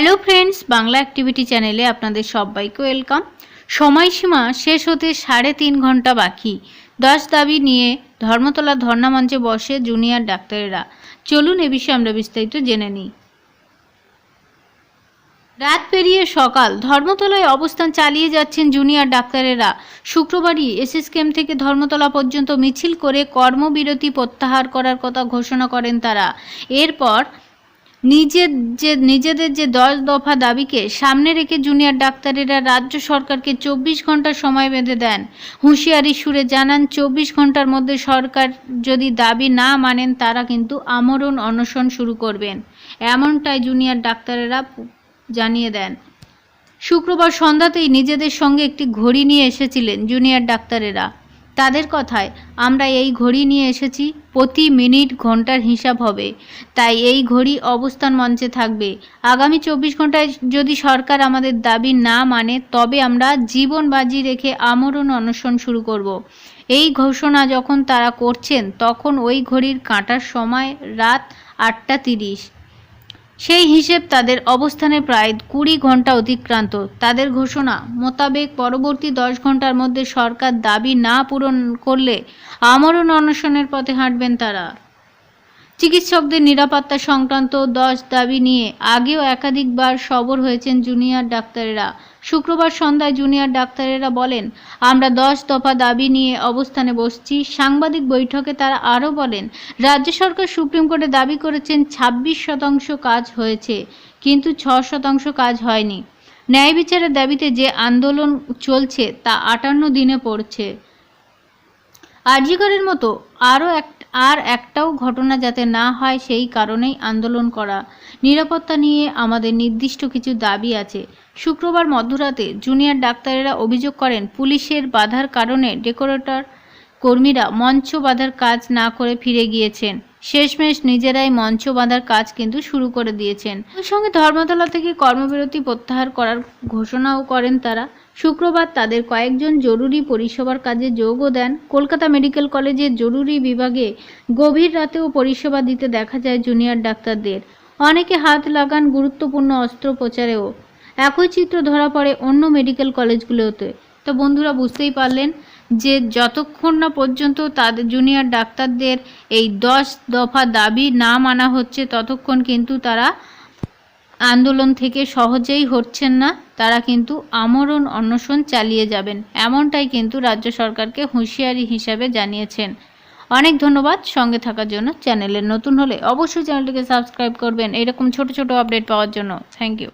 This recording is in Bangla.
হ্যালো ফ্রেন্ডস, বাংলা অ্যাক্টিভিটি চ্যানেলে আপনাদের সবাইকে ওয়েলকাম। সময়সীমা শেষ হতে সাড়ে তিন ঘণ্টা বাকি। দশ দাবি নিয়ে ধর্মতলা ধর্ণা মঞ্চে বসে জুনিয়র ডাক্তারেরা। চলুন এ বিষয়ে আমরা বিস্তারিত জেনে নিই। রাত পেরিয়ে সকাল, ধর্মতলায় অবস্থান চালিয়ে যাচ্ছেন জুনিয়র ডাক্তারেরা। শুক্রবারই এসএস ক্যাম্প থেকে ধর্মতলা পর্যন্ত মিছিল করে কর্মবিরতি প্রত্যাহার করার কথা ঘোষণা করেন তারা। এরপর নিজের যে, নিজেদের যে দশ দফা দাবিকে সামনে রেখে জুনিয়র ডাক্তারেরা রাজ্য সরকারকে চব্বিশ ঘণ্টা সময় বেঁধে দেন। হুঁশিয়ারি সুরে জানান, চব্বিশ ঘণ্টার মধ্যে সরকার যদি দাবি না মানেন, তারা কিন্তু আমরণ অনশন শুরু করবেন। এমনটাই জুনিয়র ডাক্তারেরা জানিয়ে দেন। শুক্রবার সন্ধ্যাতেই নিজেদের সঙ্গে একটি ঘড়ি নিয়ে এসেছিলেন জুনিয়র ডাক্তারেরা। তাদের কথায়, আমরা এই ঘড়ি নিয়ে এসেছি, প্রতি মিনিট ঘণ্টার হিসাব হবে। তাই এই ঘড়ি অবস্থান মঞ্চে থাকবে। আগামী চব্বিশ ঘন্টায় যদি সরকার আমাদের দাবি না মানে তবে আমরা জীবন বাজি রেখে আমরণ অনশন শুরু করব। এই ঘোষণা যখন তারা করছেন, তখন ওই ঘড়ির কাঁটার সময় রাত আটটা তিরিশ। সেই হিসেব তাদের অবস্থানে প্রায় কুড়ি ঘণ্টা অতিক্রান্ত। তাদের ঘোষণা মোতাবেক পরবর্তী দশ ঘণ্টার মধ্যে সরকার দাবি না পূরণ করলে আমরণ অনশনের পথে হাঁটবেন তারা। চিকিৎসকদের নিরাপত্তা সংক্রান্ত দশ দাবি নিয়ে আগেও একাধিকবার সবর হয়েছেন জুনিয়র ডাক্তারেরা। শুক্রবার সন্ধ্যায় জুনিয়র ডাক্তারেরা বলেন, আমরা দশ দফা দাবি নিয়ে অবস্থানে বসছি। সাংবাদিক বৈঠকে তারা আরও বলেন, রাজ্য সরকার সুপ্রিম কোর্টে দাবি করেছেন ছাব্বিশ শতাংশ কাজ হয়েছে, কিন্তু ছ শতাংশ কাজ হয়নি। ন্যায় বিচারের দাবিতে যে আন্দোলন চলছে তা আটান্ন দিনে পড়ছে। আরজিকরের মতো আরও এক আর একটাও ঘটনা যাতে না হয় সেই কারণেই আন্দোলন করা। নিরাপত্তা নিয়ে আমাদের নির্দিষ্ট কিছু দাবি আছে। শুক্রবার মধ্যরাতে জুনিয়র ডাক্তারেরা অভিযোগ করেন, পুলিশের বাধার কারণে ডেকোরেটর কর্মীরা মঞ্চ বাঁধার কাজ না করে ফিরে গিয়েছেন। শেষমেশ নিজেরাই মঞ্চ বাঁধার কাজ কিন্তু শুরু করে দিয়েছেন। ওই সঙ্গে ধর্মতলা থেকে কর্মবিরতি প্রত্যাহার করার ঘোষণাও করেন তারা। শুক্রবার তাদের কয়েকজন জরুরি পরিষেবার কাজে যোগও দেন। কলকাতা মেডিকেল কলেজের জরুরি বিভাগে গভীর রাতেও পরিষেবা দিতে দেখা যায় জুনিয়র ডাক্তারদের। অনেকে হাত লাগান গুরুত্বপূর্ণ অস্ত্রোপচারেও। একই চিত্র ধরা পড়ে অন্য মেডিকেল কলেজগুলোতে। তো বন্ধুরা, বুঝতেই পারলেন যে যতক্ষণ না পর্যন্ত তাদের জুনিয়র ডাক্তারদের এই দশ দফা দাবি না মানা হচ্ছে, ততক্ষণ কিন্তু তারা আন্দোলন থেকে সহজেই হচ্ছেন না। তারা কিন্তু আমরণ অনশন চালিয়ে যাবেন। এমনটাই কিন্তু রাজ্য সরকারকে হুঁশিয়ারি হিসাবে জানিয়েছেন। অনেক ধন্যবাদ সঙ্গে থাকার জন্য। চ্যানেলের নতুন হলে অবশ্যই চ্যানেলটিকে সাবস্ক্রাইব করবেন। এরকম ছোট ছোট আপডেট পাওয়ার জন্য। Thank you.